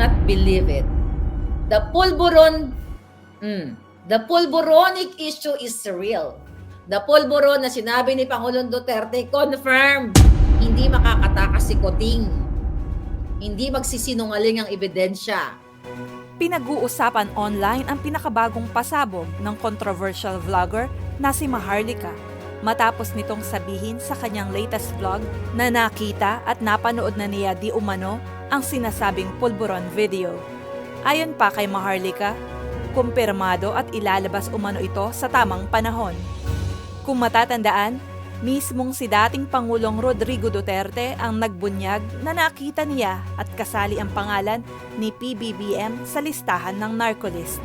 cannot believe it. The pulburon, mm, the pulburonic issue is real. The pulburon na sinabi ni Pangulong Duterte, confirmed, hindi makakatakas si Kuting. Hindi magsisinungaling ang ebidensya. Pinag-uusapan online ang pinakabagong pasabog ng controversial vlogger na si Maharlika matapos nitong sabihin sa kanyang latest vlog na nakita at napanood na niya di umano ang sinasabing pulburon video. Ayon pa kay Maharlika, kumpirmado at ilalabas umano ito sa tamang panahon. Kung matatandaan, mismong si dating Pangulong Rodrigo Duterte ang nagbunyag na nakita niya at kasali ang pangalan ni PBBM sa listahan ng narcolist.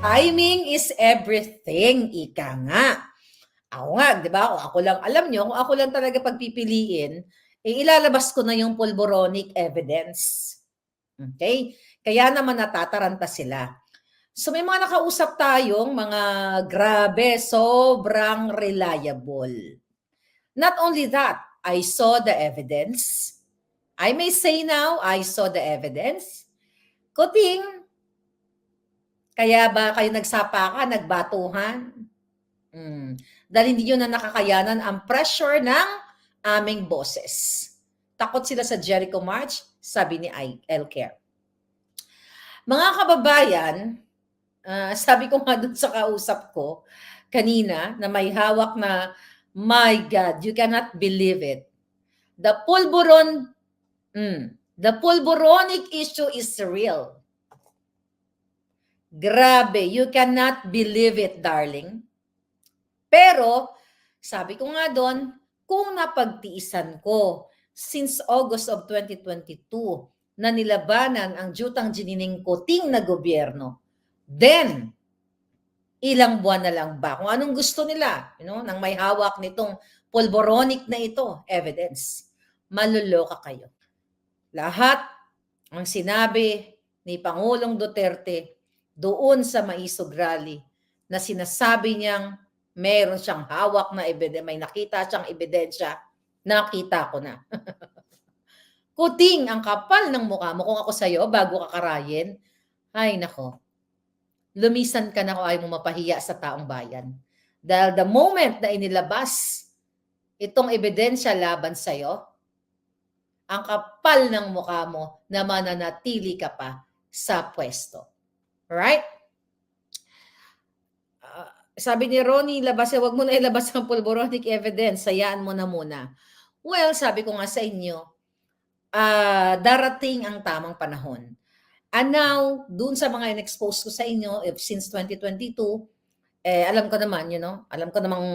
Timing is everything, ika nga. Ako nga, di ba? Ako lang, alam nyo, kung ako lang talaga pagpipiliin, eh, ilalabas ko na yung pulboronic evidence. Okay? Kaya naman natataranta sila. So may mga nakausap tayong mga grabe, sobrang reliable. Not only that, I saw the evidence. I may say now, I saw the evidence. Kuting, kaya ba kayo nagsapa ka, nagbatuhan? Mm. Dahil hindi nyo na nakakayanan ang pressure ng aming boses. Takot sila sa Jericho March, sabi ni I- Elcare. Mga kababayan, ah, sabi ko nga dun sa kausap ko kanina na may hawak na, my God, you cannot believe it. The pulburon, mm, the pulburonic issue is real. Grabe, you cannot believe it, darling. Pero, sabi ko nga doon, kung napagtiisan ko since August of 2022 na nilabanan ang jutang ginining kuting na gobyerno, then, ilang buwan na lang ba? Kung anong gusto nila, you know, nang may hawak nitong pulboronic na ito, evidence, maluloka kayo. Lahat ang sinabi ni Pangulong Duterte doon sa Maisog Rally na sinasabi niyang meron siyang hawak na ebidensya, may nakita siyang ebidensya, nakita ko na. Kuting ang kapal ng mukha mo kung ako sa'yo bago ka karayin. Ay nako, lumisan ka na kung ayaw mo mapahiya sa taong bayan. Dahil the moment na inilabas itong ebidensya laban sa'yo, ang kapal ng mukha mo na mananatili ka pa sa pwesto. Right? Sabi ni Ronnie, labas, wag mo na ilabas ang pulboronic evidence, sayaan mo na muna. Well, sabi ko nga sa inyo, ah, darating ang tamang panahon. And now, dun sa mga in-expose ko sa inyo if since 2022, eh, alam ko naman, you know, alam ko namang,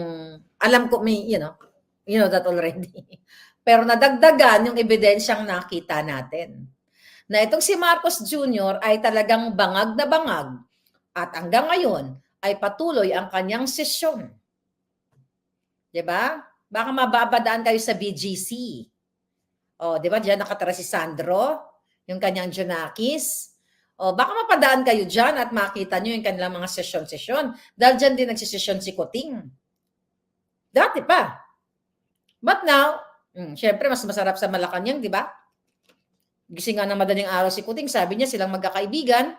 alam ko may, you know, you know that already. Pero nadagdagan yung ebidensyang nakita natin. Na itong si Marcos Jr. ay talagang bangag na bangag at hanggang ngayon ay patuloy ang kanyang sesyon. 'Di ba? Baka mababadaan kayo sa BGC. O, 'di ba? Diyan nakatira si Sandro, yung kanyang Junakis. O, baka mapadaan kayo diyan at makita niyo yung kanilang mga sesyon-sesyon. Dahil diyan din nagsisesyon si Kuting. Dati pa. But now, mm, syempre mas masarap sa Malacanang, 'di ba? Gising nga ng madaling araw si Kuting, sabi niya silang magkakaibigan.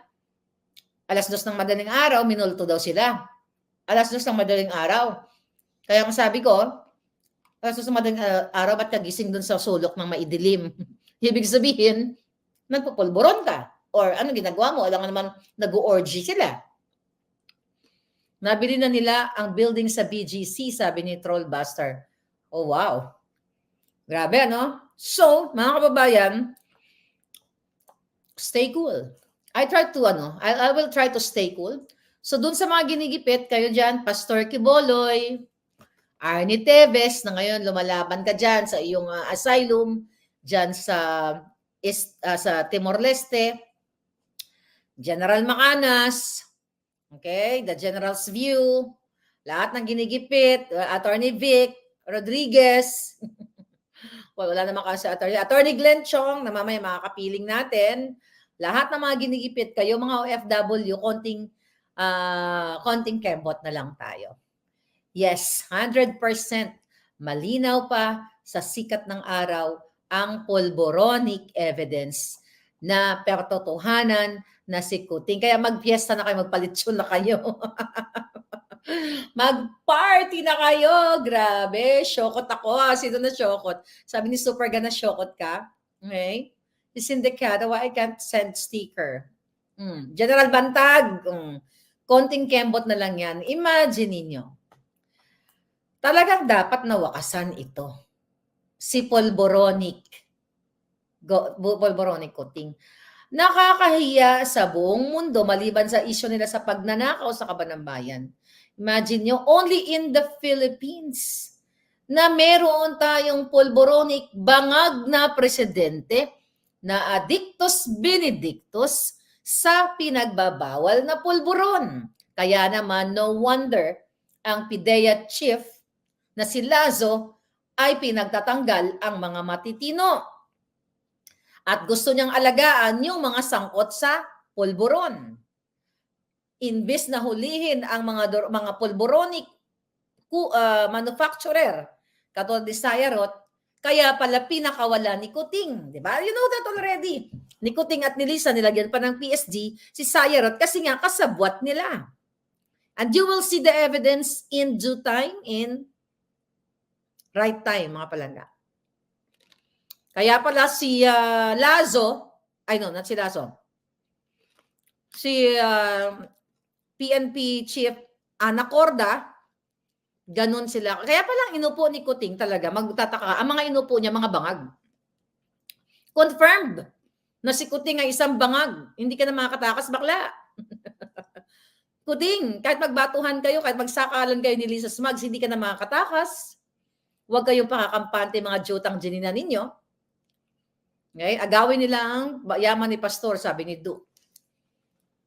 Alas dos ng madaling araw, minulto daw sila. Alas dos ng madaling araw. Kaya ang sabi ko, alas dos ng madaling ah, araw, ba't ka gising dun sa sulok ng maidilim? Ibig sabihin, nagpupulburon ka. Or ano ginagawa mo? Alam nga naman, nag-orgy sila. Nabili na nila ang building sa BGC, sabi ni Trollbuster. Oh, wow. Grabe, ano? So, mga kababayan, stay cool. I try to ano, I, I will try to stay cool. So dun sa mga ginigipit, kayo dyan, Pastor Kiboloy, Arnie Teves, na ngayon lumalaban ka dyan sa iyong uh, asylum, dyan sa, is, uh, sa Timor-Leste, General Macanas, okay, the General's View, lahat ng ginigipit, uh, Attorney Vic, Rodriguez, well, wala naman kasi attorney. Attorney Glenn Chong, na mamaya makakapiling natin, lahat ng mga ginigipit kayo, mga OFW, konting, ah, konting kembot na lang tayo. Yes, 100% malinaw pa sa sikat ng araw ang pulboronic evidence na pertotohanan na si Kuting. Kaya magpiesta na kayo, magpalitsyon na kayo. Mag-party na kayo. Grabe. Syokot ako. ah. Sino na syokot? Sabi ni Super na syokot ka. Okay? Si Syndicata, why I can't send sticker? Mm. General Bantag. Mm. Konting kembot na lang yan. Imagine ninyo. Talagang dapat nawakasan ito. Si Polboronic. Go, Bu- Polboronic Kuting. Nakakahiya sa buong mundo maliban sa isyo nila sa pagnanakaw sa kaban ng bayan. Imagine nyo, only in the Philippines na meron tayong polboronic bangag na presidente na addictus benedictus sa pinagbabawal na pulburon. Kaya naman, no wonder ang PIDEA chief na si Lazo ay pinagtatanggal ang mga matitino. At gusto niyang alagaan yung mga sangkot sa pulburon. Imbis na hulihin ang mga mga pulboronic ku, ah, manufacturer katulad ni Sayarot, kaya pala pinakawala ni Kuting. Di ba? You know that already. Ni Kuting at ni Lisa nilagyan pa ng PSG si Sayarot kasi nga kasabwat nila. And you will see the evidence in due time, in right time, mga palangga. Kaya pala si ah, Lazo, ay no, not si Lazo, si ah, PNP Chief Anacorda, ganun sila. Kaya palang inupo ni Kuting talaga, magtataka, ang mga inupo niya, mga bangag. Confirmed na si Kuting ay isang bangag. Hindi ka na makakatakas, bakla. Kuting, kahit magbatuhan kayo, kahit magsakalan kayo ni Lisa Smugs, hindi ka na makakatakas. Huwag kayong pakakampante mga jutang ginina ninyo. Okay? Agawin nila ang yaman ni Pastor, sabi ni Du.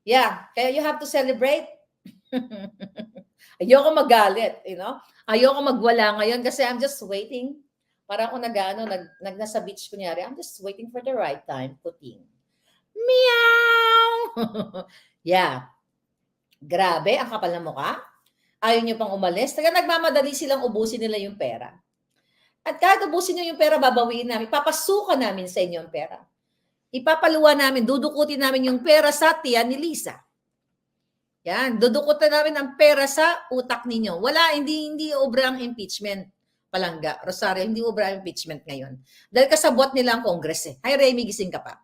Yeah, kaya you have to celebrate. Ayoko magalit, you know? Ayoko magwala ngayon kasi I'm just waiting. Para ako nag, ano, nag, nag nasa beach kunyari, I'm just waiting for the right time, puting. Meow! yeah. Grabe, ang kapal ng mukha. Ayaw nyo pang umalis. Taga nagmamadali silang ubusin nila yung pera. At kahit ubusin nyo yung pera, babawiin namin. Papasukan namin sa inyo ang pera. Ipapaluwa namin, dudukutin namin yung pera sa tiyan ni Lisa. Yan, dudukutin namin ang pera sa utak ninyo. Wala, hindi hindi obra impeachment. Palangga, Rosario, hindi obra impeachment ngayon. Dahil kasabot nila ang Congress eh. Hi, Remy, gising ka pa.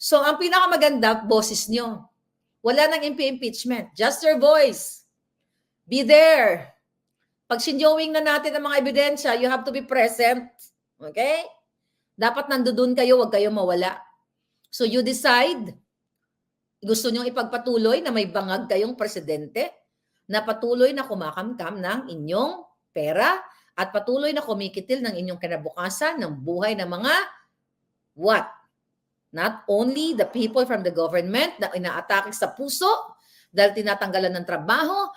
So, ang pinakamaganda, boses nyo. Wala nang impeachment. Just your voice. Be there. Pag sinjowing na natin ang mga ebidensya, you have to be present. Okay? Dapat nandoon kayo, wag kayo mawala. So you decide, gusto nyo ipagpatuloy na may bangag kayong presidente na patuloy na kumakamkam ng inyong pera at patuloy na kumikitil ng inyong kinabukasan ng buhay ng mga what? Not only the people from the government na inaatake sa puso dahil tinatanggalan ng trabaho,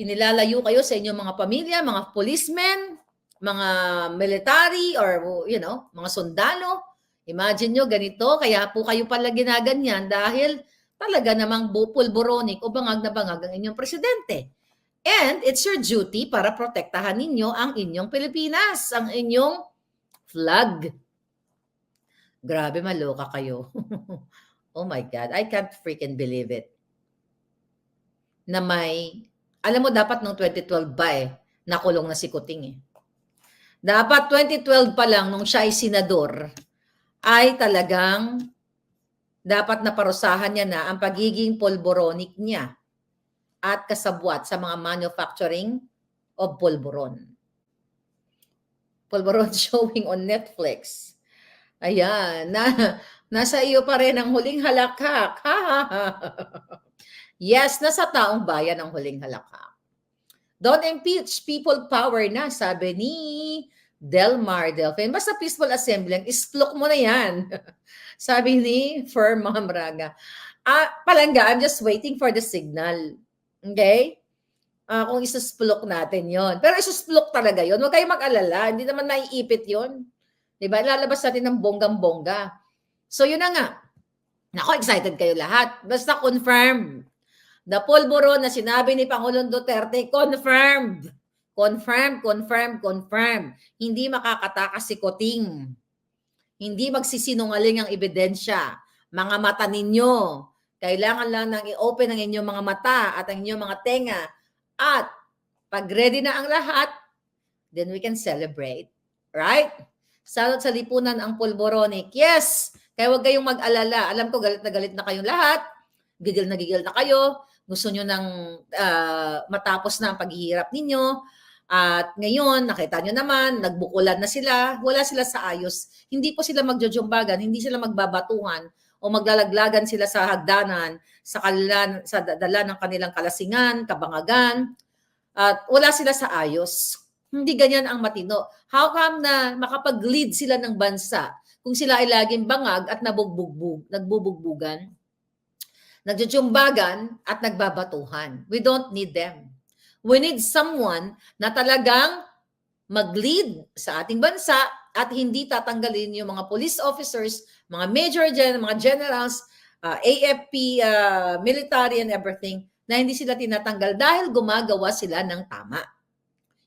inilalayo kayo sa inyong mga pamilya, mga policemen, mga military or you know, mga sundalo. Imagine nyo ganito, kaya po kayo pala ginaganyan dahil talaga namang bupulboronic o bangag na bangag ang inyong presidente. And it's your duty para protektahan ninyo ang inyong Pilipinas, ang inyong flag. Grabe, maloka kayo. oh my God, I can't freaking believe it. Na may, alam mo dapat nung 2012 ba eh, nakulong na si Kuting eh. Dapat 2012 pa lang nung siya ay senador, ay talagang dapat naparusahan niya na ang pagiging polboronic niya at kasabwat sa mga manufacturing of polboron. Polboron showing on Netflix. Ayan, na, nasa iyo pa rin ang huling halakhak. Ha, ha, ha. yes, nasa taong bayan ang huling halakhak. Don't impeach, people power na, sabi ni Delmar Delfin. Basta peaceful assembly, isklok mo na yan. sabi ni Firm Mamraga. Ah, palangga, I'm just waiting for the signal. Okay? Ah, kung isusplok natin yon. Pero isusplok talaga yon. Huwag kayong mag-alala. Hindi naman naiipit yon. Diba? Lalabas natin ng bonggang-bongga. So, yun na nga. Nako, excited kayo lahat. Basta confirm. The pulburo na sinabi ni Pangulong Duterte, confirmed. Confirm, confirm, confirm. Hindi makakatakas si Koting. Hindi magsisinungaling ang ebidensya. Mga mata ninyo. Kailangan lang nang i-open ang inyong mga mata at ang inyong mga tenga. At pag ready na ang lahat, then we can celebrate. Right? Salot sa lipunan ang pulboronic. Yes! Kaya huwag kayong mag-alala. Alam ko galit na galit na kayong lahat. Gigil na gigil na kayo. Gusto nyo nang ah, matapos na ang paghihirap ninyo. At ngayon, nakita nyo naman, nagbukulan na sila. Wala sila sa ayos. Hindi po sila magjojumbagan. Hindi sila magbabatuhan o maglalaglagan sila sa hagdanan sa kanilang, sa dala ng kanilang kalasingan, kabangagan. At wala sila sa ayos. Hindi ganyan ang matino. How come na makapag-lead sila ng bansa kung sila ay laging bangag at nabubugbog, nagbubugbugan, nagjujumbagan at nagbabatuhan? We don't need them. We need someone na talagang mag-lead sa ating bansa at hindi tatanggalin yung mga police officers, mga major gen, mga generals, uh, AFP, uh, military and everything na hindi sila tinatanggal dahil gumagawa sila ng tama.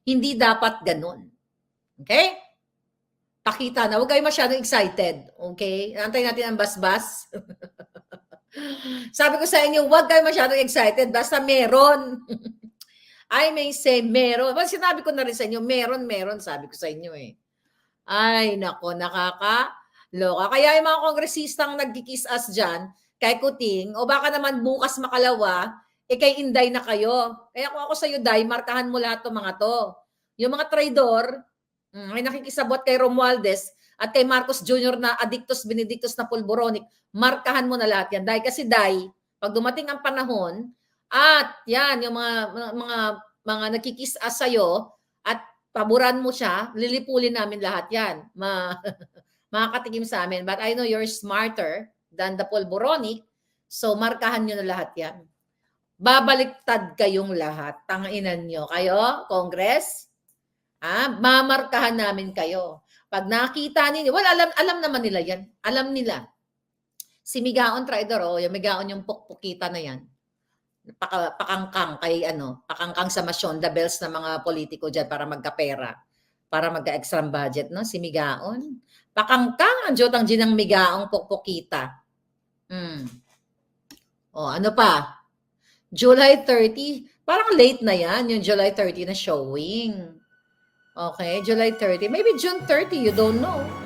Hindi dapat ganun. Okay? Pakita na. Huwag kayo masyadong excited. Okay? Antayin natin ang basbas. Sabi ko sa inyo, huwag kayo masyadong excited. Basta meron. I may say meron. Well, sinabi ko na rin sa inyo, meron, meron. Sabi ko sa inyo eh. Ay, nako, nakakaloka. Kaya yung mga kongresistang nagkikiss us dyan, kay Kuting, o baka naman bukas makalawa, eh kay Inday na kayo. Kaya kung ako sa'yo, Day, markahan mo lahat ng mga to. Yung mga traidor, mm, may nakikisabot kay Romualdez at kay Marcos Jr. na addictus benedictus na pulboronic, markahan mo na lahat yan. Dahil kasi, Day, pag dumating ang panahon, at yan, yung mga mga mga, us sa'yo at paboran mo siya, lilipulin namin lahat yan. Ma, makakatikim sa amin. But I know you're smarter than the pulboronic, so markahan nyo na lahat yan. Babaliktad kayong lahat. Tanginan nyo. Kayo, Congress, ah, mamarkahan namin kayo. Pag nakita ninyo, well, alam, alam naman nila yan. Alam nila. Si Migaon Traidor, oh, yung Migaon yung pukpukita na yan paka, pakangkang kay ano, pakangkang sa Masyonda Bells ng mga politiko diyan para magkapera, para magka-extra budget, no? Si Migaon. Pakangkang ang jotang ginang Migaong pokpokita. Hmm. Oh, ano pa? July 30, parang late na yan, yung July 30 na showing. Okay, July 30. Maybe June 30, you don't know.